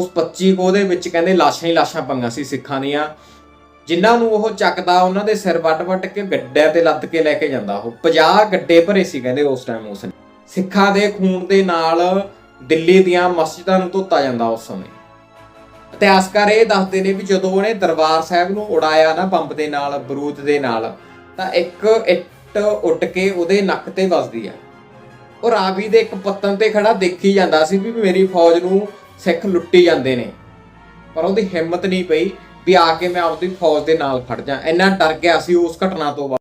ਉਸ 25 ਕੋ ਦੇ ਵਿੱਚ ਕਹਿੰਦੇ ਲਾਸ਼ਾਂ ਹੀ ਲਾਸ਼ਾਂ ਪੰਗਾਂ ਸੀ ਸਿੱਖਾਂ ਦੀਆਂ। ਜਿਨ੍ਹਾਂ ਨੂੰ ਉਹ ਚੱਕਦਾ, ਉਹਨਾਂ ਦੇ ਸਿਰ ਵੱਟ-ਵੱਟ ਕੇ ਗੱਡਿਆਂ ਤੇ ਲੱਦ ਕੇ ਲੈ ਕੇ ਜਾਂਦਾ। ਉਹ 50 ਗੱਡੇ ਭਰੇ ਸੀ ਕਹਿੰਦੇ ਉਸ ਟਾਈਮ ਉਸ ਨੇ। ਸਿੱਖਾਂ ਦੇ ਖੂਨ ਦੇ ਨਾਲ ਦਿੱਲੀ ਦੀਆਂ ਮਸਜਿਦਾਂ ਨੂੰ ਧੋਤਾ ਜਾਂਦਾ ਉਸ ਸਮੇਂ। ਇਤਿਹਾਸਕਾਰ ਇਹ ਦੱਸਦੇ ਨੇ ਵੀ ਜਦੋਂ ਉਹਨੇ ਦਰਬਾਰ ਸਾਹਿਬ ਨੂੰ ਉਡਾਇਆ ਨਾ ਬੰਬ ਦੇ ਨਾਲ, ਬਰੂਦ ਦੇ ਨਾਲ, ਤਾਂ ਇੱਕ ਇੱਟ ਉੱਡ ਕੇ ਉਹਦੇ ਨੱਕ ਤੇ ਵੱਜਦੀ ਆ। ਉਹ ਰਾਵੀ ਦੇ ਇੱਕ ਪੱਤਨ ਤੇ ਖੜਾ ਦੇਖੀ ਜਾਂਦਾ ਸੀ ਵੀ ਮੇਰੀ ਫੌਜ ਨੂੰ ਸਿੱਖ ਲੁੱਟੀ ਜਾਂਦੇ ਨੇ। ਪਰ ਉਹਦੀ ਹਿੰਮਤ ਨਹੀਂ ਪਈ ਵੀ ਆ ਕੇ ਮੈਂ ਆਪਦੀ ਫੌਜ ਦੇ ਨਾਲ ਖੜ ਜਾ। ਇੰਨਾ ਡਰ ਗਿਆ ਸੀ ਉਸ ਘਟਨਾ ਤੋਂ ਬਾਅਦ।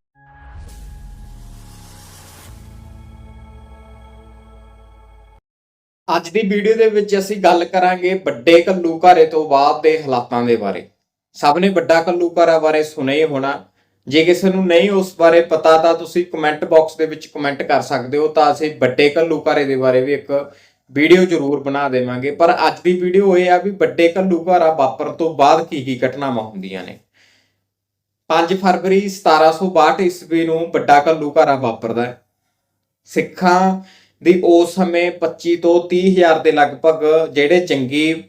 ਅੱਜ ਦੀ ਵੀਡੀਓ ਦੇ ਵਿੱਚ ਅਸੀਂ ਗੱਲ ਕਰਾਂਗੇ ਵੱਡੇ ਘੱਲੂਘਾਰੇ ਤੋਂ ਬਾਅਦ ਦੇ ਹਾਲਾਤਾਂ ਦੇ ਬਾਰੇ। ਸਭ ਨੇ ਵੱਡਾ ਘੱਲੂਘਾਰਾ ਬਾਰੇ ਸੁਣਿਆ ਹੀ ਹੋਣਾ। ਜੇ ਕਿਸੇ ਨੂੰ ਨਹੀਂ ਉਸ ਬਾਰੇ ਪਤਾ ਤਾਂ ਤੁਸੀਂ ਕਮੈਂਟ ਬਾਕਸ ਦੇ ਵਿੱਚ ਕਮੈਂਟ ਕਰ ਸਕਦੇ ਹੋ। ਤਾਂ ਅਸੀਂ ਵੱਡੇ ਘੱਲੂਘਾਰੇ ਦੇ ਬਾਰੇ ਵੀ ਇੱਕ ਵੀਡੀਓ ਜ਼ਰੂਰ ਬਣਾ ਦੇਵਾਂਗੇ, ਪਰ ਅੱਜ ਦੀ ਵੀਡੀਓ ਇਹ ਆ ਵੀ ਵੱਡੇ ਘੱਲੂਘਾਰਾ ਵਾਪਰ ਤੋਂ ਬਾਅਦ ਕੀ ਕੀ ਘਟਨਾਵਾਂ ਹੁੰਦੀਆਂ ਨੇ। 5 ਫਰਵਰੀ 1762 ਈਸਵੀ ਨੂੰ ਵੱਡਾ ਘੱਲੂਘਾਰਾ ਵਾਪਰਦਾ ਹੈ। ਸਿੱਖਾਂ ਦੀ ਉਸ ਸਮੇਂ 25 ਤੋਂ 30 ਹਜ਼ਾਰ ਦੇ ਲਗਭਗ ਜਿਹੜੇ ਜੰਗੀ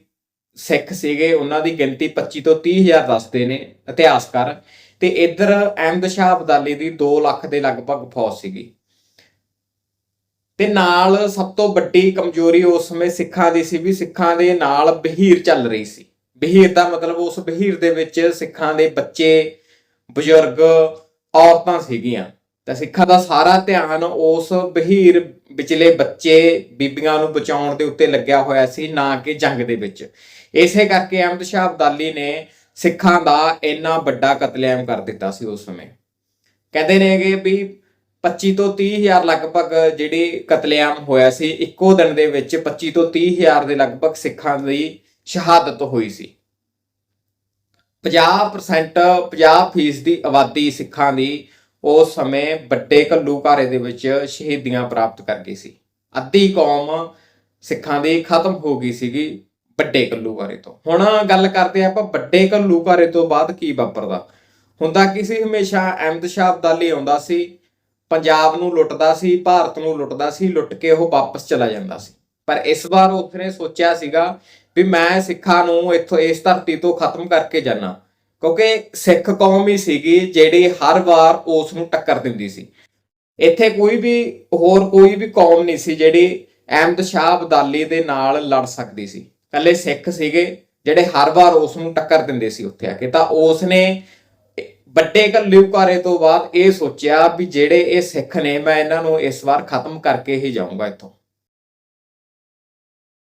ਸਿੱਖ ਸੀਗੇ, ਉਹਨਾਂ ਦੀ ਗਿਣਤੀ 25 ਤੋਂ 30 ਹਜ਼ਾਰ ਦੱਸਦੇ ਨੇ ਇਤਿਹਾਸਕਾਰ। ਤੇ ਇੱਧਰ ਅਹਿਮਦ ਸ਼ਾਹ ਅਬਦਾਲੀ ਦੀ 2 ਲੱਖ ਦੇ ਲਗਭਗ ਫੌਜ ਸੀਗੀ। ਤੇ ਨਾਲ ਸਭ ਤੋਂ ਵੱਡੀ ਕਮਜ਼ੋਰੀ ਉਸ ਸਮੇਂ ਸਿੱਖਾਂ ਦੀ ਸੀ ਵੀ ਸਿੱਖਾਂ ਦੇ ਨਾਲ ਬਹੀਰ ਚੱਲ ਰਹੀ ਸੀ। ਬਹੀਰ ਦਾ ਮਤਲਬ ਉਸ ਬਹੀਰ ਦੇ ਵਿੱਚ ਸਿੱਖਾਂ ਦੇ ਬੱਚੇ, ਬਜ਼ੁਰਗ, ਔਰਤਾਂ ਸੀਗੀਆਂ। ਤਾਂ ਸਿੱਖਾਂ ਦਾ ਸਾਰਾ ਧਿਆਨ ਉਸ ਬਹੀਰ ਵਿਚਲੇ ਬੱਚੇ, ਬੀਬੀਆਂ ਨੂੰ ਬਚਾਉਣ ਦੇ ਉੱਤੇ ਲੱਗਿਆ ਹੋਇਆ ਸੀ, ਨਾ ਕਿ ਜੰਗ ਦੇ ਵਿੱਚ। ਇਸੇ ਕਰਕੇ ਅਹਿਮਦ ਸ਼ਾਹ ਅਬਦਾਲੀ ਨੇ ਸਿੱਖਾਂ ਦਾ ਇੰਨਾ ਵੱਡਾ ਕਤਲੇਆਮ ਕਰ ਦਿੱਤਾ ਸੀ ਉਸ ਸਮੇਂ। ਕਹਿੰਦੇ ਨੇਗੇ ਵੀ 25 ਤੋਂ 30 ਹਜ਼ਾਰ ਲਗਭਗ ਜਿਹੜੀ ਕਤਲੇਆਮ ਹੋਇਆ ਸੀ, ਇੱਕੋ ਦਿਨ ਦੇ ਵਿੱਚ 25 ਤੋਂ 30 ਹਜ਼ਾਰ ਦੇ ਲਗਭਗ ਸਿੱਖਾਂ ਦੀ ਸ਼ਹਾਦਤ ਹੋਈ ਸੀ। 50% 50% ਦੀ ਆਬਾਦੀ ਸਿੱਖਾਂ ਦੀ ਉਸ ਸਮੇਂ ਵੱਡੇ ਘੱਲੂਘਾਰੇ ਦੇ ਵਿੱਚ ਸ਼ਹੀਦੀਆਂ ਪ੍ਰਾਪਤ ਕਰ ਗਈ ਸੀ। ਅੱਧੀ ਕੌਮ ਸਿੱਖਾਂ ਦੀ ਖਤਮ ਹੋ ਗਈ ਸੀਗੀ ਵੱਡੇ ਘੱਲੂਘਾਰੇ ਤੋਂ। ਹੁਣ ਗੱਲ ਕਰਦੇ ਆਪਾਂ ਵੱਡੇ ਘੱਲੂਘਾਰੇ ਤੋਂ ਬਾਅਦ ਕੀ ਵਾਪਰਦਾ। ਹੁੰਦਾ ਕੀ ਸੀ, ਹਮੇਸ਼ਾ ਅਹਿਮਦ ਸ਼ਾਹ ਅਬਦਾਲੀ ਆਉਂਦਾ ਸੀ ਪੰਜਾਬ ਨੂੰ ਲੁੱਟਦਾ ਸੀ, ਭਾਰਤ ਨੂੰ ਲੁੱਟਦਾ ਸੀ, ਲੁੱਟ ਕੇ ਉਹ ਵਾਪਸ ਚਲਾ ਜਾਂਦਾ ਸੀ। ਪਰ ਇਸ ਵਾਰ ਉਸਨੇ ਸੋਚਿਆ ਸੀਗਾ ਵੀ ਮੈਂ ਸਿੱਖਾਂ ਨੂੰ ਇੱਥੋਂ ਇਸ ਧਰਤੀ ਤੋਂ ਖਤਮ ਕਰਕੇ ਜਾਣਾ ਕਿਉਂਕਿ ਸਿੱਖ ਕੌਮ ਹੀ ਸੀਗੀ ਜਿਹੜੀ ਹਰ ਵਾਰ ਉਸ ਨੂੰ ਟੱਕਰ ਦਿੰਦੀ ਸੀ। ਇੱਥੇ ਕੋਈ ਵੀ, ਹੋਰ ਕੋਈ ਵੀ ਕੌਮ ਨਹੀਂ ਸੀ ਜਿਹੜੀ ਅਹਿਮਦ ਸ਼ਾਹ ਅਬਦਾਲੀ ਦੇ ਨਾਲ ਲੜ ਸਕਦੀ ਸੀ। ਕੱਲੇ ਸਿੱਖ ਸੀਗੇ ਜਿਹੜੇ ਹਰ ਵਾਰ ਉਸ ਨੂੰ ਟੱਕਰ ਦਿੰਦੇ ਸੀ ਉੱਥੇ ਆ ਕੇ। ਤਾਂ ਉਸ ਨੇ ਵੱਡੇ ਘੱਲੂਘਾਰੇ ਤੋਂ ਬਾਅਦ ਇਹ ਸੋਚਿਆ ਵੀ ਜਿਹੜੇ ਇਹ ਸਿੱਖ ਨੇ, ਮੈਂ ਇਹਨਾਂ ਨੂੰ ਇਸ ਵਾਰ ਖਤਮ ਕਰਕੇ ਹੀ ਜਾਊਂਗਾ ਇੱਥੋਂ।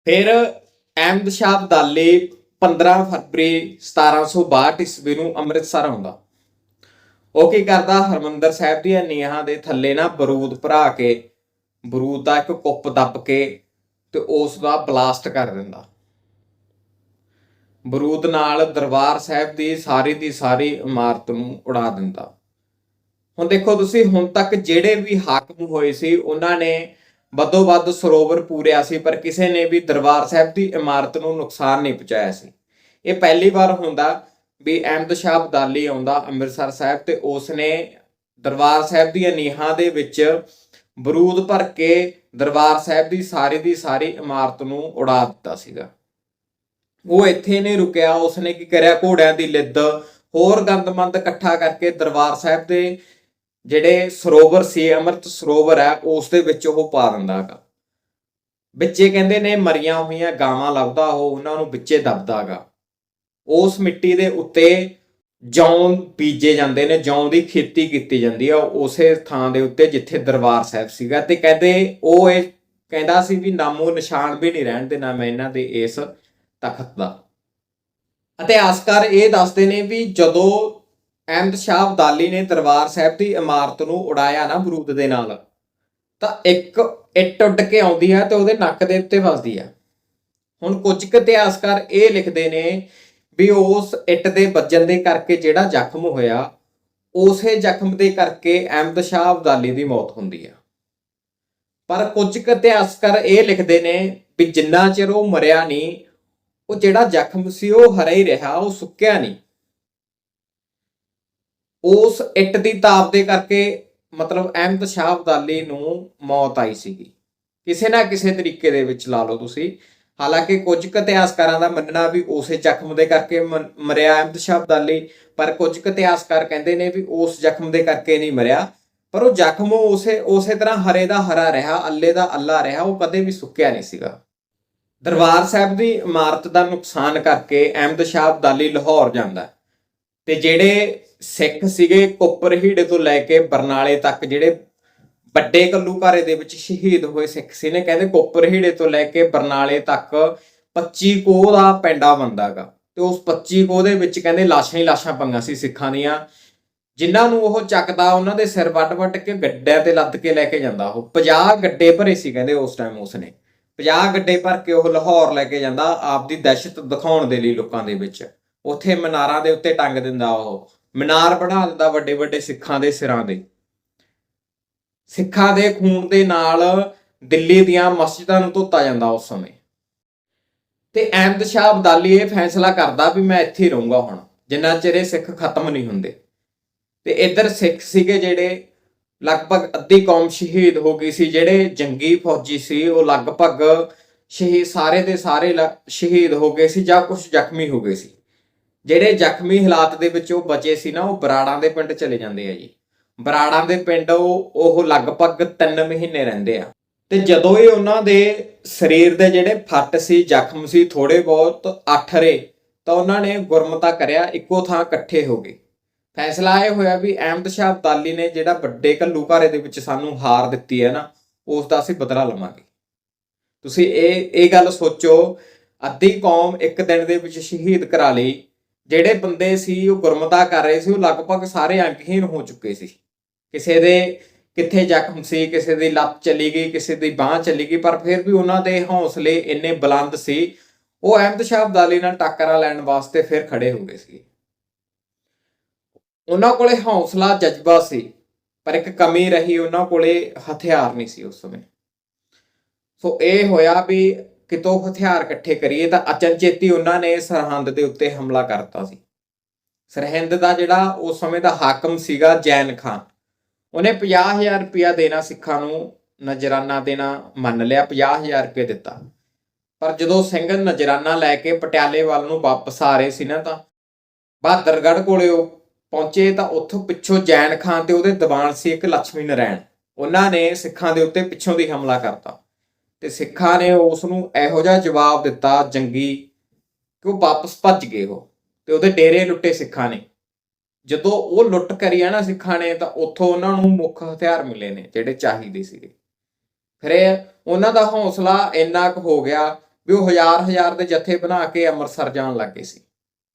ਫਿਰ ਅਹਿਮਦ ਸ਼ਾਹ ਅਬਦਾਲੀ 15 ਫਰਵਰੀ 1762 ਈਸਵੀ ਨੂੰ ਅੰਮ੍ਰਿਤਸਰ ਆਉਂਦਾ। ਉਹ ਕੀ ਕਰਦਾ? ਹਰਮੰਦਰ ਸਾਹਿਬ ਦੀਆਂ ਨੀਹਾਂ ਦੇ ਥੱਲੇ ਨਾ ਬਰੂਦ ਭਰਾ ਕੇ, ਬਰੂਦ ਦਾ ਇੱਕ ਕੁੱਪ ਦੱਬ ਕੇ ਤੇ ਉਸ ਦਾ ਬਲਾਸਟ ਕਰ ਦਿੰਦਾ। ਬਰੂਦ ਨਾਲ ਦਰਬਾਰ ਸਾਹਿਬ ਦੀ ਸਾਰੀ ਦੀ ਸਾਰੀ ਇਮਾਰਤ ਨੂੰ ਉਡਾ ਦਿੰਦਾ। ਹੁਣ ਦੇਖੋ ਤੁਸੀਂ, ਹੁਣ ਤੱਕ ਜਿਹੜੇ ਵੀ ਹਾਕਮ ਹੋਏ ਸੀ, ਉਹਨਾਂ ਨੇ ਵੱਧੋ ਵੱਧ ਸਰੋਵਰ ਪੂਰਿਆ ਸੀ, ਪਰ ਕਿਸੇ ਨੇ ਵੀ ਦਰਬਾਰ ਸਾਹਿਬ ਦੀ ਇਮਾਰਤ ਨੂੰ ਨੁਕਸਾਨ ਨਹੀਂ ਪਹੁੰਚਾਇਆ ਸੀ। ਇਹ ਪਹਿਲੀ ਵਾਰ ਹੁੰਦਾ ਵੀ ਅਹਿਮਦ ਸ਼ਾਹ ਅਬਦਾਲੀ ਆਉਂਦਾ ਅੰਮ੍ਰਿਤਸਰ ਸਾਹਿਬ ਤੇ ਉਸ ਨੇ ਦਰਬਾਰ ਸਾਹਿਬ ਦੀਆਂ ਨੀਹਾਂ ਦੇ ਵਿੱਚ ਬਰੂਦ ਭਰ ਕੇ ਦਰਬਾਰ ਸਾਹਿਬ ਦੀ ਸਾਰੀ ਦੀ ਸਾਰੀ ਇਮਾਰਤ ਨੂੰ ਉਡਾ ਦਿੱਤਾ ਸੀਗਾ। ਉਹ ਇੱਥੇ ਨਹੀਂ ਰੁਕਿਆ, ਉਸਨੇ ਕੀ ਕਰਿਆ? ਘੋੜਿਆਂ ਦੀ ਲਿੱਦ। ਹੋਰ ਗੰਦਮੰਦ ਇਕੱਠਾ ਕਰਕੇ ਦਰਬਾਰ ਸਾਹਿਬ ਦੇ ਜਿਹੜੇ ਸਰੋਵਰ ਸੀ, ਅੰਮ੍ਰਿਤ ਸਰੋਵਰ ਹੈ, ਉਸ ਦੇ ਵਿੱਚ ਉਹ ਪਾ ਦਿੰਦਾ ਹੈਗਾ। ਕਹਿੰਦੇ ਨੇ, ਮਰੀਆਂ ਹੋਈਆਂ ਗਾਵਾਂ ਲੱਭਦਾ ਉਹ, ਉਹਨਾਂ ਨੂੰ ਵਿੱਚੇ ਦੱਬਦਾ ਹੈਗਾ। ਉਸ ਮਿੱਟੀ ਦੇ ਉੱਤੇ ਜੌਂ ਬੀਜੇ ਜਾਂਦੇ ਨੇ, ਜੌਂ ਦੀ ਖੇਤੀ ਕੀਤੀ ਜਾਂਦੀ ਆ, ਉਸੇ ਥਾਂ ਦੇ ਉੱਤੇ ਜਿੱਥੇ ਦਰਬਾਰ ਸਾਹਿਬ ਸੀਗਾ। ਤੇ ਕਹਿੰਦੇ, ਉਹ ਇਹ ਕਹਿੰਦਾ ਸੀ ਵੀ ਨਾਮੋ ਨਿਸ਼ਾਨ ਵੀ ਨਹੀਂ ਰਹਿਣ ਦੇਣਾ ਮੈਂ ਇਹਨਾਂ ਦੇ ਇਸ ਤਖਤ ਦਾ। ਇਤਿਹਾਸਕਾਰ ਇਹ ਦੱਸਦੇ ਨੇ ਵੀ ਜਦੋਂ ਅਹਿਮਦ ਸ਼ਾਹ ਅਬਦਾਲੀ ਨੇ ਦਰਬਾਰ ਸਾਹਿਬ ਦੀ ਇਮਾਰਤ ਨੂੰ ਉਡਾਇਆ ਨਾ ਬਰੂਦ ਦੇ ਨਾਲ, ਤਾਂ ਇੱਕ ਇੱਟ ਉੱਡ ਕੇ ਆਉਂਦੀ ਹੈ ਤੇ ਉਹਦੇ ਨੱਕ ਦੇ ਉੱਤੇ ਵੱਜਦੀ ਹੈ। ਹੁਣ ਕੁਝ ਕੁ ਇਤਿਹਾਸਕਾਰ ਇਹ ਲਿਖਦੇ ਨੇ ਵੀ ਉਸ ਇੱਟ ਦੇ ਵੱਜਣ ਦੇ ਕਰਕੇ ਜਿਹੜਾ ਜ਼ਖਮ ਹੋਇਆ, ਉਸੇ ਜ਼ਖਮ ਦੇ ਕਰਕੇ ਅਹਿਮਦ ਸ਼ਾਹ ਅਬਦਾਲੀ ਦੀ ਮੌਤ ਹੁੰਦੀ ਹੈ। ਪਰ ਕੁਝ ਕੁ ਇਤਿਹਾਸਕਾਰ ਇਹ ਲਿਖਦੇ ਨੇ ਵੀ ਜਿੰਨਾ ਚਿਰ ਉਹ ਮਰਿਆ ਨਹੀਂ ਉਹ ਜਿਹੜਾ ਜ਼ਖਮ ਸੀ ਉਹ ਹਰਾ ਹੀ ਰਿਹਾ, ਉਹ ਸੁੱਕਿਆ ਨਹੀਂ। ਉਸ ਇੱਟ ਦੀ ਤਾਪ ਦੇ ਕਰਕੇ ਮਤਲਬ ਅਹਿਮਦ ਸ਼ਾਹ ਅਬਦਾਲੀ ਨੂੰ ਮੌਤ ਆਈ ਸੀਗੀ। ਕਿਸੇ ਨਾ ਕਿਸੇ ਤਰੀਕੇ ਦੇ ਵਿੱਚ ਲਾ ਲਓ ਤੁਸੀਂ। ਹਾਲਾਂਕਿ ਕੁਝ ਕੁ ਇਤਿਹਾਸਕਾਰਾਂ ਦਾ ਮੰਨਣਾ ਵੀ ਉਸੇ ਜ਼ਖਮ ਦੇ ਕਰਕੇ ਮਰਿਆ ਅਹਿਮਦ ਸ਼ਾਹ ਅਬਦਾਲੀ ਪਰ ਕੁਝ ਕੁ ਇਤਿਹਾਸਕਾਰ ਕਹਿੰਦੇ ਨੇ ਵੀ ਉਸ ਜ਼ਖਮ ਦੇ ਕਰਕੇ ਨਹੀਂ ਮਰਿਆ। ਪਰ ਉਹ ਜ਼ਖਮ ਉਸੇ ਉਸੇ ਤਰ੍ਹਾਂ ਹਰੇ ਦਾ ਹਰਾ ਰਿਹਾ, ਅੱਲੇ ਦਾ ਅੱਲਾ ਰਿਹਾ, ਉਹ ਕਦੇ ਵੀ ਸੁੱਕਿਆ ਨਹੀਂ ਸੀਗਾ। ਦਰਬਾਰ ਸਾਹਿਬ ਦੀ ਇਮਾਰਤ ਦਾ ਨੁਕਸਾਨ ਕਰਕੇ ਅਹਿਮਦ ਸ਼ਾਹ ਅਬਦਾਲੀ ਲਾਹੌਰ ਜਾਂਦਾ ਤੇ ਜਿਹੜੇ ਸਿੱਖ ਸੀਗੇ ਕੋਪਰਹੀੜੇ ਤੋਂ ਲੈ ਕੇ ਬਰਨਾਲੇ ਤੱਕ, ਜਿਹੜੇ ਵੱਡੇ ਕੱਲੂਕਾਰੇ ਦੇ ਵਿੱਚ ਸ਼ਹੀਦ ਹੋਏ ਸਿੱਖ ਸੀ ਨੇ, ਕਹਿੰਦੇ ਕੋਪਰਹੀੜੇ ਤੋਂ ਲੈ ਕੇ ਬਰਨਾਲੇ ਤੱਕ 25 ਕੋਹ ਦਾ ਪੈਂਡਾ ਬੰਦਾਗਾ ਤੇ ਉਸ 25 ਕੋਹ ਦੇ ਵਿੱਚ ਕਹਿੰਦੇ ਲਾਸ਼ਾਂ ਹੀ ਲਾਸ਼ਾਂ ਪੰਗਾਂ ਸੀ ਸਿੱਖਾਂ ਦੀਆਂ। ਜਿਨ੍ਹਾਂ ਨੂੰ ਉਹ ਚੱਕਦਾ, ਉਹਨਾਂ ਦੇ ਸਿਰ ਵੱਟ-ਵੱਟ ਕੇ ਗੱਡਿਆਂ ਤੇ ਲੱਦ ਕੇ ਲੈ ਕੇ ਜਾਂਦਾ। ਉਹ 50 ਗੱਡੇ ਭਰੇ ਸੀ ਕਹਿੰਦੇ ਉਸ ਟਾਈਮ ਉਸਨੇ 50 ਗੱਡੇ ਭਰ ਕੇ ਉਹ ਲਾਹੌਰ ਲੈ ਕੇ ਜਾਂਦਾ ਆਪਦੀ ਦਹਿਸ਼ਤ ਦਿਖਾਉਣ ਦੇ ਲਈ ਲੋਕਾਂ ਦੇ ਵਿੱਚ। ਉੱਥੇ ਮਨਾਰਾਂ ਦੇ ਉੱਤੇ ਟੰਗ ਦਿੰਦਾ ਉਹ। ਮਨਾਰ ਬਣਾ ਦਿੰਦਾ ਵੱਡੇ ਵੱਡੇ ਸਿੱਖਾਂ ਦੇ ਸਿਰਾਂ ਦੇ। ਸਿੱਖਾਂ ਦੇ ਖੂਨ ਦੇ ਨਾਲ ਦਿੱਲੀ ਦੀਆਂ ਮਸਜਿਦਾਂ ਨੂੰ ਧੋਤਾ ਜਾਂਦਾ ਉਸ ਸਮੇਂ। ਤੇ ਅਹਿਮਦ ਸ਼ਾਹ ਅਬਦਾਲੀ ਇਹ ਫੈਸਲਾ ਕਰਦਾ ਵੀ ਮੈਂ ਇੱਥੇ ਰਹੂੰਗਾ ਹੁਣ, ਜਿੰਨਾ ਚਿਰ ਇਹ ਸਿੱਖ ਖਤਮ ਨਹੀਂ ਹੁੰਦੇ। ਤੇ ਇੱਧਰ ਸਿੱਖ ਸੀਗੇ ਜਿਹੜੇ ਲਗਭਗ ਅੱਧੀ ਕੌਮ ਸ਼ਹੀਦ ਹੋ ਗਈ ਸੀ, ਜਿਹੜੇ ਜੰਗੀ ਫੌਜੀ ਸੀ, ਉਹ ਲਗਭਗ ਸ਼ਹੀਦ ਸਾਰੇ ਦੇ ਸਾਰੇ ਲ- ਸ਼ਹੀਦ ਹੋ ਗਏ ਸੀ ਜਾਂ ਕੁਝ ਜ਼ਖਮੀ ਹੋ ਗਏ ਸੀ। ਜਿਹੜੇ ਜ਼ਖਮੀ ਹਾਲਾਤ ਦੇ ਵਿੱਚ ਉਹ ਬਚੇ ਸੀ ਨਾ, ਉਹ ਬਰਾੜਾਂ ਦੇ ਪਿੰਡ ਚਲੇ ਜਾਂਦੇ ਆ ਜੀ। ਬਰਾੜਾਂ ਦੇ ਪਿੰਡ ਉਹ ਉਹ ਲਗਭਗ 3 ਮਹੀਨੇ ਰਹਿੰਦੇ ਆ। ਤੇ ਜਦੋਂ ਇਹ ਉਹਨਾਂ ਦੇ ਸਰੀਰ ਦੇ ਜਿਹੜੇ ਫੱਟ ਸੀ, ਜ਼ਖਮ ਸੀ ਥੋੜੇ ਬਹੁਤ ਆਠਰੇ ਤਾਂ ਉਹਨਾਂ ਨੇ ਗੁਰਮਤਾ ਕਰਿਆ, ਇੱਕੋ ਥਾਂ ਇਕੱਠੇ ਹੋ ਗਏ। ਫੈਸਲਾ ਇਹ ਹੋਇਆ ਵੀ ਅਹਿਮਦ ਸ਼ਾਹ ਅਬਦਾਲੀ ਨੇ ਜਿਹੜਾ ਵੱਡੇ ਘੱਲੂਘਾਰੇ ਦੇ ਵਿੱਚ ਸਾਨੂੰ ਹਾਰ ਦਿੱਤੀ ਹੈ ਨਾ, ਉਸ ਦਾ ਅਸੀਂ ਬਦਲਾ ਲਵਾਂਗੇ। ਤੁਸੀਂ ਇਹ ਇਹ ਗੱਲ ਸੋਚੋ, ਅੱਧੀ ਕੌਮ ਇੱਕ ਦਿਨ ਦੇ ਵਿੱਚ ਸ਼ਹੀਦ ਕਰਾ ਲਈ, ਜਿਹੜੇ ਬੰਦੇ ਸੀ ਉਹ ਗੁਰਮਤਾ ਕਰ ਰਹੇ ਸੀ, ਉਹ ਲਗਭਗ ਸਾਰੇ ਅੰਗਹੀਨ ਹੋ ਚੁੱਕੇ ਸੀ। ਕਿਸੇ ਦੇ ਕਿੱਥੇ ਜ਼ਖਮ ਸੀ, ਕਿਸੇ ਦੀ ਲੱਤ ਚਲੀ ਗਈ, ਕਿਸੇ ਦੀ ਬਾਹ ਚਲੀ ਗਈ, ਪਰ ਫਿਰ ਵੀ ਉਹਨਾਂ ਦੇ ਹੌਸਲੇ ਇੰਨੇ ਬੁਲੰਦ ਸੀ, ਉਹ ਅਹਿਮਦ ਸ਼ਾਹ ਅਬਦਾਲੀ ਨਾਲ ਟੱਕਰਾ ਲੈਣ ਵਾਸਤੇ ਫਿਰ ਖੜੇ ਹੋ ਗਏ ਸੀ। ਉਹਨਾਂ ਕੋਲੇ ਹੌਸਲਾ, ਜਜ਼ਬਾ ਸੀ, ਪਰ ਇੱਕ ਕਮੀ ਰਹੀ, ਉਹਨਾਂ ਕੋਲੇ ਹਥਿਆਰ ਨਹੀਂ ਸੀ ਉਸ ਸਮੇਂ। ਸੋ ਇਹ ਹੋਇਆ ਵੀ ਕਿਤੋਂ ਹਥਿਆਰ ਇਕੱਠੇ ਕਰੀਏ ਤਾਂ ਅਚਨਚੇਤੀ ਉਹਨਾਂ ਨੇ ਸਰਹੰਦ ਦੇ ਉੱਤੇ ਹਮਲਾ ਕਰਤਾ ਸੀ। ਸਰਹਿੰਦ ਦਾ ਜਿਹੜਾ ਉਸ ਸਮੇਂ ਦਾ ਹਾਕਮ ਸੀਗਾ ਜੈਨ ਖਾਨ, ਉਹਨੇ 50000 ਰੁਪਇਆ ਦੇਣਾ ਸਿੱਖਾਂ ਨੂੰ, ਨਜਰਾਨਾ ਦੇਣਾ ਮੰਨ ਲਿਆ 50000 ਰੁਪਏ ਦਿੱਤਾ। ਪਰ ਜਦੋਂ ਸਿੰਘ ਨਜਰਾਨਾ ਲੈ ਕੇ ਪਟਿਆਲੇ ਵੱਲ ਨੂੰ ਵਾਪਸ ਆ ਰਹੇ ਸੀ ਨਾ ਤਾਂ ਬਹਾਦਰਗੜ੍ਹ ਕੋਲੇ ਉਹ ਪਹੁੰਚੇ ਤਾਂ ਉੱਥੋਂ ਪਿੱਛੋਂ ਜੈਨ ਖਾਨ ਤੇ ਉਹਦੇ ਦੀਵਾਨ ਸੀ ਇੱਕ ਲక్ష్ਮੀ ਨਾਰਾਇਣ ਉਹਨਾਂ ਨੇ ਸਿੱਖਾਂ ਦੇ ਉੱਤੇ ਪਿੱਛੋਂ ਦੀ ਹਮਲਾ ਕਰਤਾ। ਤੇ ਸਿੱਖਾਂ ਨੇ ਉਸ ਨੂੰ ਇਹੋ ਜਿਹਾ ਜਵਾਬ ਦਿੱਤਾ, ਜੰਗੀ, ਕਿ ਉਹ ਵਾਪਸ ਭੱਜ ਗਏ ਉਹ ਤੇ ਉਹਦੇ ਡੇਰੇ ਲੁੱਟੇ ਸਿੱਖਾਂ ਨੇ। ਜਦੋਂ ਉਹ ਲੁੱਟ ਕਰੀ ਆ ਨਾ ਸਿੱਖਾਂ ਨੇ ਤਾਂ ਉੱਥੋਂ ਉਹਨਾਂ ਨੂੰ ਮੁੱਖ ਹਥਿਆਰ ਮਿਲੇ ਨੇ ਜਿਹੜੇ ਚਾਹੀਦੇ ਸੀਗੇ। ਫਿਰ ਉਹਨਾਂ ਦਾ ਹੌਸਲਾ ਇੰਨਾ ਕੁ ਹੋ ਗਿਆ ਵੀ ਉਹ ਹਜ਼ਾਰ ਹਜ਼ਾਰ ਦੇ ਜਥੇ ਬਣਾ ਕੇ ਅੰਮ੍ਰਿਤਸਰ ਜਾਣ ਲੱਗੇ ਸੀ।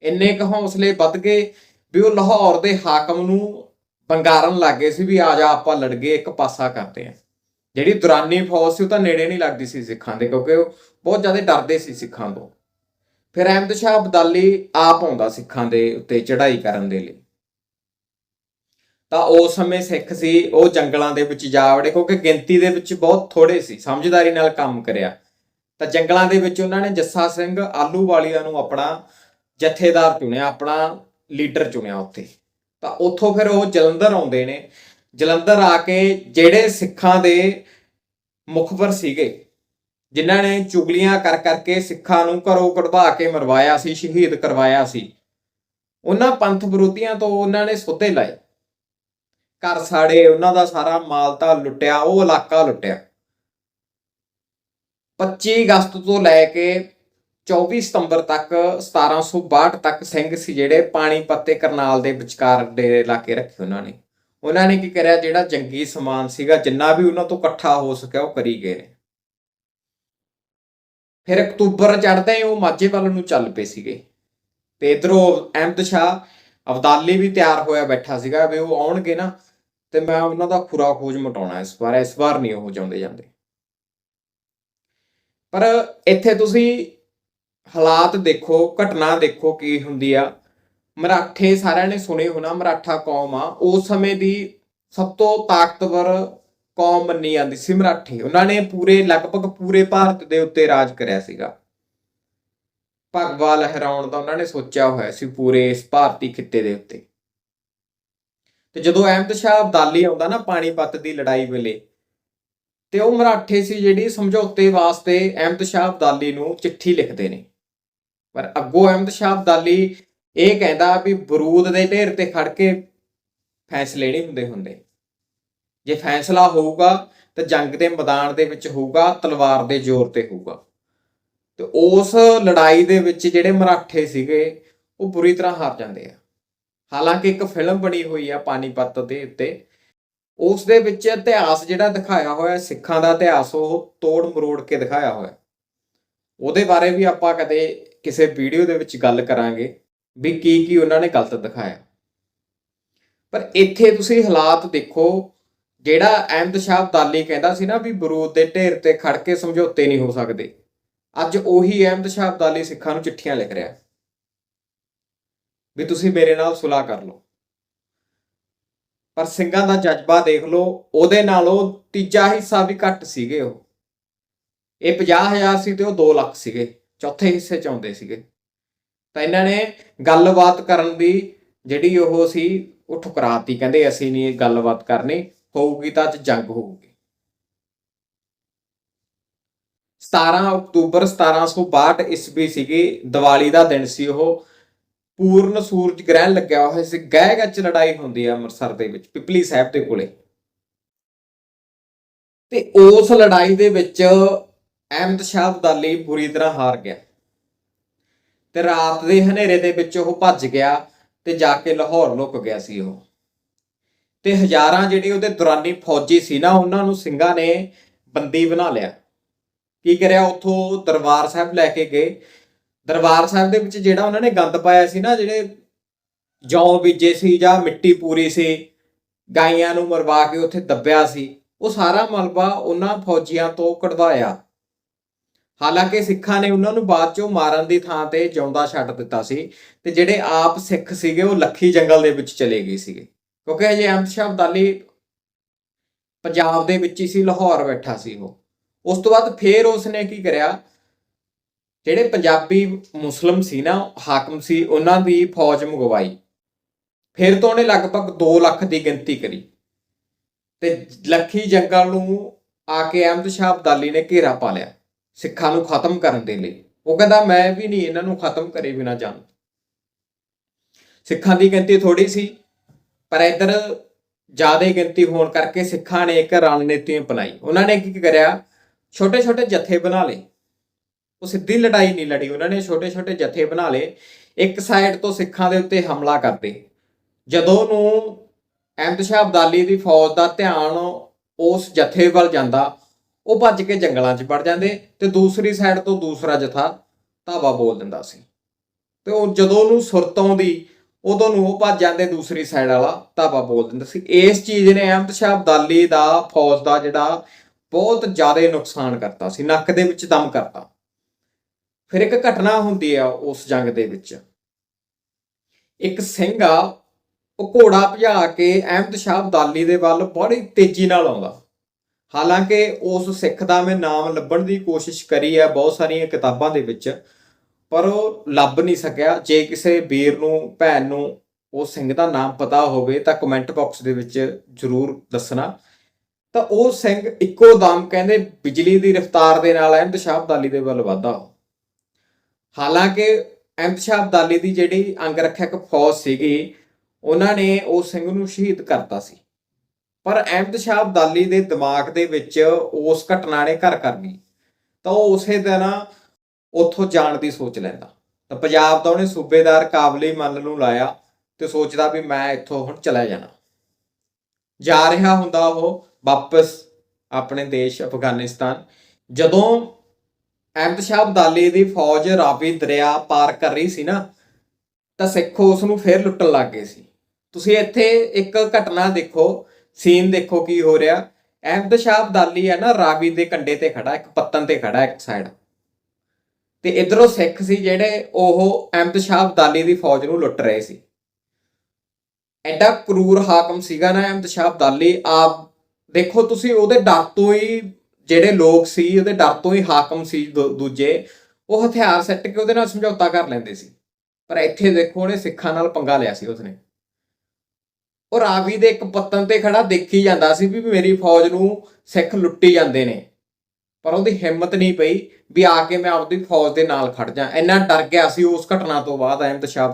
ਇੰਨੇ ਕੁ ਹੌਸਲੇ ਵੱਧ ਗਏ ਵੀ ਉਹ ਲਾਹੌਰ ਦੇ ਹਾਕਮ ਨੂੰ ਬੰਗਾਰਨ ਲੱਗ ਗਏ ਸੀ ਵੀ ਆ ਜਾ ਆਪਾਂ ਲੜ ਗਏ ਇੱਕ ਪਾਸਾ ਕਰਦੇ ਆ। ਜਿਹੜੀ ਦੁਰਾਨੀ ਫੌਜ ਸੀ ਉਹ ਤਾਂ ਨੇੜੇ ਨਹੀਂ ਲੱਗਦੀ ਸੀ ਸਿੱਖਾਂ ਦੇ, ਕਿਉਂਕਿ ਉਹ ਬਹੁਤ ਜ਼ਿਆਦਾ ਡਰਦੇ ਸੀ ਸਿੱਖਾਂ ਤੋਂ। ਫਿਰ ਅਹਿਮਦ ਸ਼ਾਹ ਅਬਦਾਲੀ ਆਪ ਆਉਂਦਾ ਸਿੱਖਾਂ ਦੇ ਉੱਤੇ ਚੜ੍ਹਾਈ ਕਰਨ ਦੇ ਲਈ। ਤਾਂ ਉਸ ਸਮੇਂ ਸਿੱਖ ਸੀ, ਉਹ ਜੰਗਲਾਂ ਦੇ ਵਿੱਚ ਜਾ ਵੜੇ, ਕਿਉਂਕਿ ਗਿਣਤੀ ਦੇ ਵਿੱਚ ਬਹੁਤ ਥੋੜੇ ਸੀ, ਸਮਝਦਾਰੀ ਨਾਲ ਕੰਮ ਕਰਿਆ। ਤਾਂ ਜੰਗਲਾਂ ਦੇ ਵਿੱਚ ਉਹਨਾਂ ਨੇ ਜੱਸਾ ਸਿੰਘ ਆਲੂਵਾਲੀਆ ਨੂੰ ਆਪਣਾ ਜਥੇਦਾਰ ਚੁਣਿਆ, ਆਪਣਾ ਲੀਡਰ ਚੁਣਿਆ ਉੱਥੇ। ਤਾਂ ਉੱਥੋਂ ਫਿਰ ਉਹ ਜਲੰਧਰ ਆਉਂਦੇ ਨੇ। ਜਲੰਧਰ ਆ ਕੇ ਜਿਹੜੇ ਸਿੱਖਾਂ ਦੇ ਮੁਖਬਰ ਸੀਗੇ, ਜਿਨ੍ਹਾਂ ਨੇ ਚੁਗਲੀਆਂ ਕਰ ਕਰਕੇ ਸਿੱਖਾਂ ਨੂੰ ਘਰੋਂ ਕਢਵਾ ਕੇ ਮਰਵਾਇਆ ਸੀ, ਸ਼ਹੀਦ ਕਰਵਾਇਆ ਸੀ, ਉਹਨਾਂ ਪੰਥ ਵਿਰੋਧੀਆਂ ਤੋਂ ਉਹਨਾਂ ਨੇ ਸੋਧੇ ਲਾਏ। ਘਰ ਸਾੜੇ, ਉਹਨਾਂ ਦਾ ਸਾਰਾ ਮਾਲ ਤਾਂ ਲੁੱਟਿਆ, ਉਹ ਇਲਾਕਾ ਲੁੱਟਿਆ। 25 ਅਗਸਤ ਤੋਂ ਲੈ ਕੇ 24 ਸਤੰਬਰ ਤੱਕ 1762 ਤੱਕ ਸਿੰਘ ਸੀ ਜਿਹੜੇ ਪਾਣੀਪਤ ਤੇ ਕਰਨਾਲ ਦੇ ਵਿਚਕਾਰ ਡੇਰੇ ਲਾ ਕੇ ਰੱਖੇ ਉਹਨਾਂ ਨੇ। ਉਹਨਾਂ ਨੇ ਕੀ ਕਰਿਆ? ਜਿਹੜਾ ਜੰਗੀ ਸਮਾਨ ਸੀਗਾ, ਜਿੰਨਾ ਵੀ ਉਹਨਾਂ ਤੋਂ ਇਕੱਠਾ ਹੋ ਸਕਿਆ, ਉਹ ਕਰੀ ਗਏ ਫਿਰ ਅਕਤੂਬਰ ਚੜ੍ਹਦੇ ਉਹ ਮਾਝੇ ਵੱਲ ਨੂੰ ਚੱਲ ਪਏ ਸੀਗੇ। ਤੇ ਇਧਰੋਂ ਅਹਿਮਦ ਸ਼ਾਹ ਅਬਦਾਲੀ ਵੀ ਤਿਆਰ ਹੋਇਆ ਬੈਠਾ ਸੀਗਾ ਵੀ ਉਹ ਆਉਣਗੇ ਨਾ, ਤੇ ਮੈਂ ਉਹਨਾਂ ਦਾ ਖੁਰਾ ਖੋਜ ਮਟਾਉਣਾ ਇਸ ਵਾਰ। ਇਸ ਵਾਰ ਨਹੀਂ ਉਹ ਜਾਂਦੇ ਜਾਂਦੇ ਪਰ ਇੱਥੇ ਤੁਸੀਂ ਹਾਲਾਤ ਦੇਖੋ, ਘਟਨਾ ਦੇਖੋ ਕੀ ਹੁੰਦੀ ਆ। ਮਰਾਠੇ ਸਾਰਿਆਂ ਨੇ ਸੁਣੇ ਹੋਣਾ, ਮਰਾਠਾ ਕੌਮ ਆ। ਉਸ ਸਮੇਂ ਦੀ ਸਭ ਤੋਂ ਤਾਕਤਵਰ ਕੌਮ ਮੰਨੀ ਜਾਂਦੀ ਸੀ ਮਰਾਠੇ। ਉਹਨਾਂ ਨੇ ਪੂਰੇ, ਲਗਭਗ ਪੂਰੇ ਭਾਰਤ ਦੇ ਉੱਤੇ ਰਾਜ ਕਰਿਆ ਸੀਗਾ। ਭਗਵਾ ਲਹਿਰਾਉਣ ਦਾ ਉਹਨਾਂ ਨੇ ਸੋਚਿਆ ਹੋਇਆ ਸੀ ਪੂਰੇ ਇਸ ਭਾਰਤੀ ਖਿੱਤੇ ਦੇ ਉੱਤੇ। ਤੇ ਜਦੋਂ ਅਹਿਮਦ ਸ਼ਾਹ ਅਬਦਾਲੀ ਆਉਂਦਾ ਨਾ ਪਾਣੀਪਤ ਦੀ ਲੜਾਈ ਵੇਲੇ, ਤੇ ਉਹ ਮਰਾਠੇ ਸੀ ਜਿਹੜੀ ਸਮਝੌਤੇ ਵਾਸਤੇ ਅਹਿਮਦ ਸ਼ਾਹ ਅਬਦਾਲੀ ਨੂੰ ਚਿੱਠੀ ਲਿਖਦੇ ਨੇ। ਪਰ ਅੱਗੋਂ ਅਹਿਮਦ ਸ਼ਾਹ ਅਬਦਾਲੀ ਇਹ ਕਹਿੰਦਾ ਵੀ ਬਰੂਦ ਦੇ ਢੇਰ ਤੇ ਖੜ ਕੇ ਫੈਸਲੇ ਨਹੀਂ ਹੁੰਦੇ ਹੁੰਦੇ। ਜੇ ਫੈਸਲਾ ਹੋਊਗਾ ਤਾਂ ਜੰਗ ਦੇ ਮੈਦਾਨ ਦੇ ਵਿੱਚ ਹੋਊਗਾ, ਤਲਵਾਰ ਦੇ ਜ਼ੋਰ ਤੇ ਹੋਊਗਾ। ਤੇ ਉਸ ਲੜਾਈ ਦੇ ਵਿੱਚ ਜਿਹੜੇ ਮਰਾਠੇ ਸੀਗੇ, ਉਹ ਬੁਰੀ ਤਰ੍ਹਾਂ ਹਾਰ ਜਾਂਦੇ ਆ। ਹਾਲਾਂਕਿ ਇੱਕ ਫਿਲਮ ਬਣੀ ਹੋਈ ਆ ਪਾਣੀਪਤ ਦੇ ਉੱਤੇ। ਉਸ ਦੇ ਵਿੱਚ ਇਤਿਹਾਸ ਜਿਹੜਾ ਦਿਖਾਇਆ ਹੋਇਆ, ਸਿੱਖਾਂ ਦਾ ਇਤਿਹਾਸ, ਉਹ ਤੋੜ ਮਰੋੜ ਕੇ ਦਿਖਾਇਆ ਹੋਇਆ। ਉਹਦੇ ਬਾਰੇ ਵੀ ਆਪਾਂ ਕਦੇ ਕਿਸੇ ਵੀਡੀਓ ਦੇ ਵਿੱਚ ਗੱਲ ਕਰਾਂਗੇ ਵੀ ਕੀ ਕੀ ਉਹਨਾਂ ਨੇ ਗਲਤ ਦਿਖਾਇਆ। ਪਰ ਇੱਥੇ ਤੁਸੀਂ ਹਾਲਾਤ ਦੇਖੋ, ਜਿਹੜਾ ਅਹਿਮਦ ਸ਼ਾਹ ਅਬਦਾਲੀ ਕਹਿੰਦਾ ਸੀ ਨਾ ਵੀ ਬਰੂਦ ਦੇ ਢੇਰ ਤੇ ਖੜ ਕੇ ਸਮਝੌਤੇ ਨਹੀਂ ਹੋ ਸਕਦੇ, ਅੱਜ ਉਹੀ ਅਹਿਮਦ ਸ਼ਾਹ ਅਬਦਾਲੀ ਸਿੱਖਾਂ ਨੂੰ ਚਿੱਠੀਆਂ ਲਿਖ ਰਿਹਾ। ਵੀ ਤੁਸੀਂ ਮੇਰੇ ਨਾਲ ਸੁਲਾਹ ਕਰ ਲਓ। ਪਰ ਸਿੰਘਾਂ ਦਾ ਜਜ਼ਬਾ ਦੇਖ ਲਓ, ਉਹਦੇ ਨਾਲੋਂ ਤੀਜਾ ਹਿੱਸਾ ਵੀ ਘੱਟ ਸੀਗੇ ਉਹ। ਇਹ 50000 ਸੀ ਤੇ ਉਹ 2 ਲੱਖ ਸੀਗੇ। ਚੌਥੇ ਹਿੱਸੇ ਚ ਆਉਂਦੇ ਸੀਗੇ। ਤਾਂ ਇਹਨਾਂ ਨੇ ਗੱਲਬਾਤ ਕਰਨ ਦੀ ਜਿਹੜੀ ਉਹ ਸੀ, ਉਹ ਠੁਕਰਾਤੀ, ਕਹਿੰਦੇ ਅਸੀਂ ਨਹੀਂ ਇਹ ਗੱਲਬਾਤ ਕਰਨੀ, ਹੋਊਗੀ ਤਾਂ ਅੱਜ ਜੰਗ ਹੋਊਗੀ। 17 ਅਕਤੂਬਰ 1762 ਈਸਵੀ ਸੀਗੀ, ਦੀਵਾਲੀ ਦਾ ਦਿਨ ਸੀ ਉਹ। ਪੂਰਨ ਸੂਰਜ ਗ੍ਰਹਿਣ ਲੱਗਿਆ ਹੋਇਆ ਸੀ। ਗਹਿ ਗੱਚ ਲੜਾਈ ਹੁੰਦੀ ਆ ਅੰਮ੍ਰਿਤਸਰ ਦੇ ਵਿੱਚ, ਪਿਪਲੀ ਸਾਹਿਬ ਦੇ ਕੋਲੇ। ਤੇ ਉਸ ਲੜਾਈ ਦੇ ਵਿੱਚ ਅਹਿਮਦ ਸ਼ਾਹ ਅਬਦਾਲੀ ਬੁਰੀ ਤਰ੍ਹਾਂ ਹਾਰ ਗਿਆ। ਤੇ ਰਾਤ ਦੇ ਹਨੇਰੇ ਦੇ ਵਿੱਚ ਉਹ ਭੱਜ ਗਿਆ ਤੇ ਜਾ ਕੇ ਲਾਹੌਰ ਲੁਕ ਗਿਆ ਸੀ ਉਹ। ਤੇ ਹਜ਼ਾਰਾਂ ਜਿਹੜੇ ਉਹਦੇ ਦੁਰਾਨੀ ਫੌਜੀ ਸੀ ਨਾ, ਉਹਨਾਂ ਨੂੰ ਸਿੰਘਾਂ ਨੇ ਬੰਦੀ ਬਣਾ ਲਿਆ। ਕੀ ਕਰਿਆ? ਉੱਥੋਂ ਦਰਬਾਰ ਸਾਹਿਬ ਲੈ ਕੇ ਗਏ। ਦਰਬਾਰ ਸਾਹਿਬ ਦੇ ਵਿੱਚ ਜਿਹੜਾ ਉਹਨਾਂ ਨੇ ਗੰਦ ਪਾਇਆ ਸੀ ਨਾ, ਜਿਹੜੇ ਜੌਂ ਬੀਜੇ ਸੀ ਜਾਂ ਮਿੱਟੀ ਪੂਰੀ ਸੀ, ਗਾਈਆਂ ਨੂੰ ਮਰਵਾ ਕੇ ਉੱਥੇ ਦੱਬਿਆ ਸੀ, ਉਹ ਸਾਰਾ ਮਲਬਾ ਉਹਨਾਂ ਫੌਜੀਆਂ ਤੋਂ ਕਢਵਾਇਆ। ਹਾਲਾਂਕਿ ਸਿੱਖਾਂ ਨੇ ਉਹਨਾਂ ਨੂੰ ਬਾਅਦ ਚੋਂ ਮਾਰਨ ਦੀ ਥਾਂ ਤੇ ਜਿਉਂਦਾ ਛੱਡ ਦਿੱਤਾ ਸੀ ਤੇ ਜਿਹੜੇ ਆਪ ਸਿੱਖ ਸੀਗੇ ਉਹ ਲੱਖੀ ਜੰਗਲ ਦੇ ਵਿੱਚ ਚਲੇ ਗਏ ਸੀਗੇ। ਕਿਉਂਕਿ ਅਜੇ ਅਹਿਮਦ ਸ਼ਾਹ ਅਬਦਾਲੀ ਪੰਜਾਬ ਦੇ ਵਿੱਚ ਹੀ ਸੀ, ਲਾਹੌਰ ਬੈਠਾ ਸੀ ਉਹ। ਉਸ ਤੋਂ ਬਾਅਦ ਫੇਰ ਉਸਨੇ ਕੀ ਕਰਿਆ, ਜਿਹੜੇ ਪੰਜਾਬੀ ਮੁਸਲਮ ਸੀ ਨਾ, ਹਾਕਮ ਸੀ, ਉਹਨਾਂ ਦੀ ਫੌਜ ਮੰਗਵਾਈ। ਫਿਰ ਤੋਂ ਉਹਨੇ ਲਗਭਗ 2 ਲੱਖ ਦੀ ਗਿਣਤੀ ਕਰੀ। ਤੇ ਲੱਖੀ ਜੰਗਲ ਨੂੰ ਆ ਕੇ ਅਹਿਮਦ ਸ਼ਾਹ ਅਬਦਾਲੀ ਨੇ ਘੇਰਾ ਪਾ ਲਿਆ। ਸਿੱਖਾਂ ਨੂੰ ਖਤਮ ਕਰਨ ਦੇ ਲਈ। ਉਹ ਕਹਿੰਦਾ, ਮੈਂ ਵੀ ਨਹੀਂ ਇਹਨਾਂ ਨੂੰ ਖਤਮ ਕਰੇ ਬਿਨਾ ਜਾਣ ਸਿੱਖਾਂ ਦੀ ਗਿਣਤੀ ਥੋੜੀ ਸੀ, ਪਰ ਇੱਧਰ ਜ਼ਿਆਦਾ ਗਿਣਤੀ ਹੋਣ ਕਰਕੇ ਸਿੱਖਾਂ ਨੇ ਇੱਕ ਰਣਨੀਤੀ ਅਪਣਾਈ। ਉਹਨਾਂ ਨੇ ਕੀ ਕਰਿਆ? ਛੋਟੇ ਛੋਟੇ ਜਥੇ ਬਣਾ ਲਏ। ਉਹ ਸਿੱਧੀ ਲੜਾਈ ਨਹੀਂ ਲੜੀ। ਉਹਨਾਂ ਨੇ ਛੋਟੇ ਛੋਟੇ ਜਥੇ ਬਣਾ ਲਏ। ਇੱਕ ਸਾਈਡ ਤੋਂ ਸਿੱਖਾਂ ਦੇ ਉੱਤੇ ਹਮਲਾ ਕਰਦੇ ਜਦੋਂ ਨੂੰ ਅਹਿਮਦ ਸ਼ਾਹ ਅਬਦਾਲੀ ਦੀ ਫੌਜ ਦਾ ਧਿਆਨ ਉਸ ਜਥੇ ਵੱਲ ਜਾਂਦਾ ਉਹ ਭੱਜ ਕੇ ਜੰਗਲਾਂ 'ਚ ਵੜ ਜਾਂਦੇ ਤੇ ਦੂਸਰੀ ਸਾਈਡ ਤੋਂ ਦੂਸਰਾ ਜਥਾ ਧਾਵਾ ਬੋਲ ਦਿੰਦਾ ਸੀ। ਤੇ ਉਹ ਜਦੋਂ ਉਹਨੂੰ ਸੁਰਤ ਆਉਂਦੀ, ਉਦੋਂ ਨੂੰ ਉਹ ਭੱਜ ਜਾਂਦੇ ਦੂਸਰੀ ਸਾਈਡ ਵਾਲਾ ਧਾਵਾ ਬੋਲ ਦਿੰਦਾ ਸੀ। ਇਸ ਚੀਜ਼ ਨੇ ਅਹਿਮਦ ਸ਼ਾਹ ਅਬਦਾਲੀ ਦਾ, ਫੌਜ ਦਾ ਜਿਹੜਾ ਬਹੁਤ ਜ਼ਿਆਦਾ ਨੁਕਸਾਨ ਕਰਤਾ ਸੀ, ਨੱਕ ਦੇ ਵਿੱਚ ਦਮ ਕਰਤਾ। ਫਿਰ ਇੱਕ ਘਟਨਾ ਹੁੰਦੀ ਆ ਉਸ ਜੰਗ ਦੇ ਵਿੱਚ। ਇੱਕ ਸਿੰਘ ਆ, ਉਹ ਘੋੜਾ ਭਜਾ ਕੇ ਅਹਿਮਦ ਸ਼ਾਹ ਅਬਦਾਲੀ ਦੇ ਵੱਲ ਬੜੀ ਤੇਜ਼ੀ ਨਾਲ ਆਉਂਦਾ। ਹਾਲਾਂਕਿ ਉਸ ਸਿੱਖ ਦਾ ਮੈਂ ਨਾਮ ਲੱਭਣ ਦੀ ਕੋਸ਼ਿਸ਼ ਕਰੀ ਹੈ ਬਹੁਤ ਸਾਰੀਆਂ ਕਿਤਾਬਾਂ ਦੇ ਵਿੱਚ, ਪਰ ਉਹ ਲੱਭ ਨਹੀਂ ਸਕਿਆ। ਜੇ ਕਿਸੇ ਵੀਰ ਨੂੰ, ਭੈਣ ਨੂੰ ਉਹ ਸਿੰਘ ਦਾ ਨਾਮ ਪਤਾ ਹੋਵੇ ਤਾਂ ਕਮੈਂਟ ਬਾਕਸ ਦੇ ਵਿੱਚ ਜਰੂਰ ਦੱਸਣਾ। ਤਾਂ ਉਹ ਸਿੰਘ ਇੱਕੋ ਦਮ ਕਹਿੰਦੇ ਬਿਜਲੀ ਦੀ ਰਫ਼ਤਾਰ ਦੇ ਨਾਲ ਅਹਿਮਦ ਸ਼ਾਹ ਅਬਦਾਲੀ ਦੇ ਵੱਲ ਵਧਦਾ ਹਾਲਾਂਕਿ ਅਹਿਮਦ ਸ਼ਾਹ ਅਬਦਾਲੀ ਦੀ ਜਿਹੜੀ ਅੰਗ ਰੱਖਿਅਕ ਫੌਜ ਸੀਗੀ, ਉਹਨਾਂ ਨੇ ਉਹ ਸਿੰਘ ਨੂੰ ਸ਼ਹੀਦ ਕਰਤਾ ਸੀ। ਪਰ ਅਹਿਮਦ ਸ਼ਾਹ ਅਬਦਾਲੀ ਦੇ ਦਿਮਾਗ ਦੇ ਵਿੱਚ ਉਸ ਘਟਨਾ ਨੇ ਘਰ ਕਰ ਗਈ ਤਾਂ ਉਹ ਉਸੇ ਦਿਨ ਉੱਥੋਂ ਜਾਣ ਦੀ ਸੋਚ ਲੈਂਦਾ। ਤਾਂ ਪੰਜਾਬ ਦਾ ਉਹਨੇ ਸੂਬੇਦਾਰ ਕਾਬਲੀ ਮੱਲ ਨੂੰ ਲਾਇਆ ਤੇ ਸੋਚਦਾ ਵੀ ਮੈਂ ਇੱਥੋਂ ਹੁਣ ਚਲਾ ਜਾਣਾ। ਜਾ ਰਿਹਾ ਹੁੰਦਾ ਉਹ ਵਾਪਸ ਆਪਣੇ ਦੇਸ਼ ਅਫਗਾਨਿਸਤਾਨ। ਜਦੋਂ ਅਹਿਮਦ ਸ਼ਾਹ ਅਬਦਾਲੀ ਦੀ ਫੌਜ ਰਾਵੀ ਦਰਿਆ ਪਾਰ ਕਰ ਰਹੀ ਸੀ ਨਾ, ਤਾਂ ਸਿੱਖ ਉਸ ਨੂੰ ਫੇਰ ਲੁੱਟਣ ਲੱਗ ਗਏ ਸੀ। ਤੁਸੀਂ ਇੱਥੇ ਇੱਕ ਘਟਨਾ ਦੇਖੋ ਸੀਨ ਦੇਖੋ ਕੀ ਹੋ ਰਿਹਾ। ਅਹਿਮਦ ਸ਼ਾਹ ਅਬਦਾਲੀ ਹੈ ਨਾ, ਰਾਵੀ ਦੇ ਕੰਢੇ ਤੇ ਖੜਾ, ਇੱਕ ਪੱਤਨ ਤੇ ਖੜਾ, ਇੱਕ ਸਾਈਡ ਤੇ ਇਧਰੋਂ ਸਿੱਖ ਸੀ ਜਿਹੜੇ ਉਹ ਅਹਿਮਦ ਸ਼ਾਹ ਅਬਦਾਲੀ ਦੀ ਫੌਜ ਨੂੰ ਲੁੱਟ ਰਹੇ ਸੀ। ਐਡਾ ਕਰੂਰ ਹਾਕਮ ਸੀਗਾ ਨਾ ਅਹਿਮਦ ਸ਼ਾਹ ਅਬਦਾਲੀ। ਆਪ ਦੇਖੋ ਤੁਸੀਂ, ਉਹਦੇ ਡਰ ਤੋਂ ਹੀ ਜਿਹੜੇ ਲੋਕ ਸੀ, ਉਹਦੇ ਡਰ ਤੋਂ ਹੀ ਹਾਕਮ ਸੀ ਦੂ- ਦੂਜੇ। ਉਹ ਹਥਿਆਰ ਸੱਟ ਕੇ ਉਹਦੇ ਨਾਲ ਸਮਝੌਤਾ ਕਰ ਲੈਂਦੇ ਸੀ। ਪਰ ਇੱਥੇ ਦੇਖੋ ਉਹਨੇ ਸਿੱਖਾਂ ਨਾਲ ਪੰਗਾ ਲਿਆ ਸੀ ਉਸਨੇ। ਉਹ ਰਾਵੀ ਦੇ ਇੱਕ ਪੱਤਨ ਤੇ ਖੜਾ ਦੇਖੀ ਜਾਂਦਾ ਸੀ ਵੀ ਮੇਰੀ ਫੌਜ ਨੂੰ ਸਿੱਖ ਲੁੱਟੀ ਜਾਂਦੇ ਨੇ। ਪਰ ਉਹਦੀ ਹਿੰਮਤ ਨਹੀਂ ਪਈ ਵੀ ਆ ਕੇ ਮੈਂ ਆਪਦੀ ਫੌਜ ਦੇ ਨਾਲ ਖੜ ਜਾ। ਇੰਨਾ ਡਰ ਗਿਆ ਸੀ ਉਸ ਘਟਨਾ ਤੋਂ ਬਾਅਦ ਅਹਿਮਦ ਸ਼ਾਹ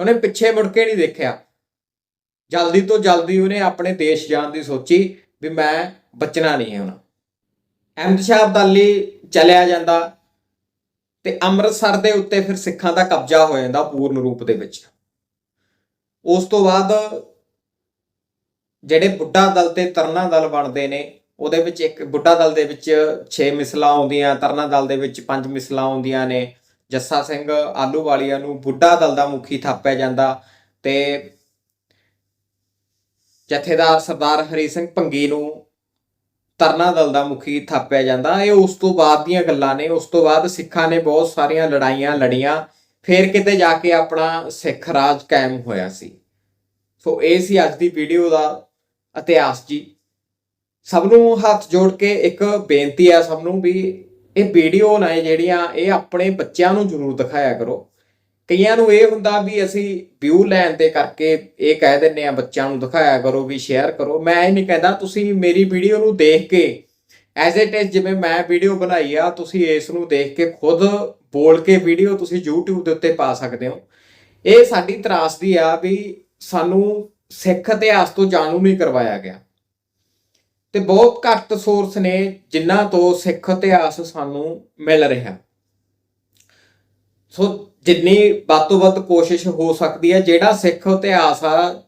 ਉਹਨੇ ਪਿੱਛੇ ਮੁੜ ਕੇ ਨਹੀਂ ਦੇਖਿਆ। ਜਲਦੀ ਤੋਂ ਜਲਦੀ ਉਹਨੇ ਆਪਣੇ ਦੇਸ਼ ਜਾਣ ਦੀ ਸੋਚੀ ਵੀ ਮੈਂ ਬਚਣਾ ਨਹੀਂ ਹੈ ਹੁਣ। ਅਹਿਮਦ ਸ਼ਾਹ ਅਬਦਾਲੀ ਚਲਿਆ ਜਾਂਦਾ ਤੇ ਅੰਮ੍ਰਿਤਸਰ ਦੇ ਉੱਤੇ ਫਿਰ ਸਿੱਖਾਂ ਦਾ ਕਬਜ਼ਾ ਹੋ ਜਾਂਦਾ ਪੂਰਨ ਰੂਪ ਦੇ ਵਿੱਚ। ਉਸ ਤੋਂ ਬਾਅਦ ਜਿਹੜੇ ਬੁੱਢਾ ਦਲ ਤੇ ਤਰਨਾ ਦਲ ਬਣਦੇ ਨੇ, ਉਹਦੇ ਵਿੱਚ ਇੱਕ ਬੁੱਢਾ ਦਲ ਦੇ ਵਿੱਚ 6 ਮਿਸਲਾਂ ਆਉਂਦੀਆਂ, ਤਰਨਾ ਦਲ ਦੇ ਵਿੱਚ 5 ਮਿਸਲਾਂ ਆਉਂਦੀਆਂ ਨੇ। ਜੱਸਾ ਸਿੰਘ ਆਲੂਵਾਲੀਆ ਨੂੰ ਬੁੱਢਾ ਦਲ ਦਾ ਮੁਖੀ ਥਾਪਿਆ ਜਾਂਦਾ ਤੇ ਜਥੇਦਾਰ ਸਰਦਾਰ ਹਰੀ ਸਿੰਘ ਭੰਗੀ ਨੂੰ ਤਰਨਾ ਦਲ ਦਾ ਮੁਖੀ ਥਾਪਿਆ ਜਾਂਦਾ। ਇਹ ਉਸ ਤੋਂ ਬਾਅਦ ਦੀਆਂ ਗੱਲਾਂ ਨੇ। ਉਸ ਤੋਂ ਬਾਅਦ ਸਿੱਖਾਂ ਨੇ ਬਹੁਤ ਸਾਰੀਆਂ ਲੜਾਈਆਂ ਲੜੀਆਂ। ਫਿਰ ਕਿਤੇ ਜਾ ਕੇ ਆਪਣਾ ਸਿੱਖ ਰਾਜ ਕਾਇਮ ਹੋਇਆ ਸੀ। ਸੋ ਇਹ ਸੀ ਅੱਜ ਦੀ ਵੀਡੀਓ ਦਾ ਇਤਿਹਾਸ ਜੀ। ਸਭ ਨੂੰ ਹੱਥ ਜੋੜ ਕੇ ਇੱਕ ਬੇਨਤੀ ਆ ਸਭ ਨੂੰ ਵੀ ਇਹ ਵੀਡੀਓ ਨੇ ਜਿਹੜੀਆਂ, ਇਹ ਆਪਣੇ ਬੱਚਿਆਂ ਨੂੰ ਜ਼ਰੂਰ ਦਿਖਾਇਆ ਕਰੋ। ਕਈਆਂ ਨੂੰ ਇਹ ਹੁੰਦਾ ਵੀ ਅਸੀਂ ਵਿਊ ਲੈਣ ਦੇ ਕਰਕੇ ਇਹ ਕਹਿ ਦਿੰਨੇ ਆ ਬੱਚਿਆਂ ਨੂੰ ਦਿਖਾਇਆ ਕਰੋ ਵੀ ਸ਼ੇਅਰ ਕਰੋ। ਮੈਂ ਇਹ ਨਹੀਂ ਕਹਿੰਦਾ ਤੁਸੀਂ ਮੇਰੀ ਵੀਡੀਓ ਨੂੰ ਦੇਖ ਕੇ ਐਜ਼ ਇਟ ਇਜ਼ ਜਿਵੇਂ ਮੈਂ ਵੀਡੀਓ ਬਣਾਈ ਆ, ਤੁਸੀਂ ਇਸ ਨੂੰ ਦੇਖ ਕੇ ਖੁਦ ਬੋਲ ਕੇ ਵੀਡੀਓ ਤੁਸੀਂ YouTube ਦੇ ਉੱਤੇ ਪਾ ਸਕਦੇ ਹੋ। ਇਹ ਸਾਡੀ ਤਰਾਸਦੀ ਆ ਵੀ ਸਾਨੂੰ ਸਿੱਖ ਇਤਿਹਾਸ ਤੋਂ ਜਾਣੂ ਨਹੀਂ ਕਰਵਾਇਆ ਗਿਆ। ਤੇ ਬਹੁਤ ਘੱਟ ਸੋਰਸ ਨੇ ਜਿਨ੍ਹਾਂ ਤੋਂ ਸਿੱਖ ਇਤਿਹਾਸ ਸਾਨੂੰ ਮਿਲ ਰਿਹਾ। ਸੋ ਜਿੰਨੀ ਵੱਧ ਤੋਂ ਵੱਧ ਕੋਸ਼ਿਸ਼ ਹੋ ਸਕਦੀ ਹੈ, ਜਿਹੜਾ ਸਿੱਖ ਇਤਿਹਾਸ ਆ,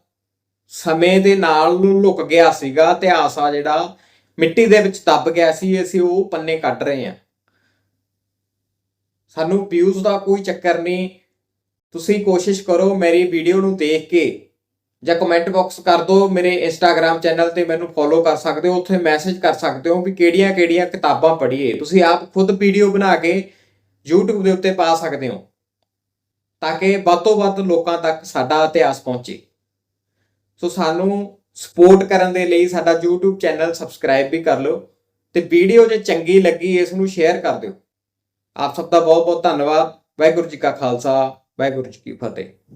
ਸਮੇਂ ਦੇ ਨਾਲ ਨੂੰ ਲੁਕ ਗਿਆ ਸੀਗਾ, ਇਤਿਹਾਸ ਆ ਜਿਹੜਾ ਮਿੱਟੀ ਦੇ ਵਿੱਚ ਦੱਬ ਗਿਆ ਸੀ, ਅਸੀਂ ਉਹ ਪੰਨੇ ਕੱਢ ਰਹੇ ਹਾਂ। ਸਾਨੂੰ ਵਿਊਜ਼ ਦਾ ਕੋਈ ਚੱਕਰ ਨਹੀਂ। ਤੁਸੀਂ ਕੋਸ਼ਿਸ਼ ਕਰੋ ਮੇਰੀ ਵੀਡੀਓ ਨੂੰ ਦੇਖ ਕੇ ਜਾਂ ਕਮੈਂਟ ਬਾਕਸ ਕਰ ਦਿਓ ਮੇਰੇ ਇੰਸਟਾਗ੍ਰam ਚੈਨਲ ਤੇ, ਮੈਨੂੰ ਫੋਲੋ ਕਰ ਸਕਦੇ ਹੋ, ਉੱਥੇ ਮੈਸੇਜ ਕਰ ਸਕਦੇ ਹੋ ਵੀ ਕਿਹੜੀਆਂ-ਕਿਹੜੀਆਂ ਕਿਤਾਬਾਂ ਪੜ੍ਹੀਏ। ਤੁਸੀਂ ਆਪ ਖੁਦ ਵੀਡੀਓ ਬਣਾ ਕੇ YouTube ਦੇ ਉੱਤੇ ਪਾ ਸਕਦੇ ਹੋ, ਤਾਂ ਕਿ ਵੱਧ ਤੋਂ ਵੱਧ ਲੋਕਾਂ ਤੱਕ ਸਾਡਾ ਇਤਿਹਾਸ ਪਹੁੰਚੇ। ਸੋ ਸਾਨੂੰ ਸਪੋਰਟ ਕਰਨ ਦੇ ਲਈ ਸਾਡਾ YouTube ਚੈਨਲ ਸਬਸਕ੍ਰਾਈਬ ਵੀ ਕਰ ਲਓ ਤੇ ਵੀਡੀਓ ਜੇ ਚੰਗੀ ਲੱਗੀ, ਇਸ ਨੂੰ ਸ਼ੇਅਰ ਕਰ ਦਿਓ। ਆਪ ਸਭ ਦਾ ਬਹੁਤ ਬਹੁਤ ਧੰਨਵਾਦ। ਵਾਹਿਗੁਰੂ ਜੀ ਕਾ ਖਾਲਸਾ, ਵਾਹਿਗੁਰੂ ਜੀ ਕੀ ਫਤਿਹ।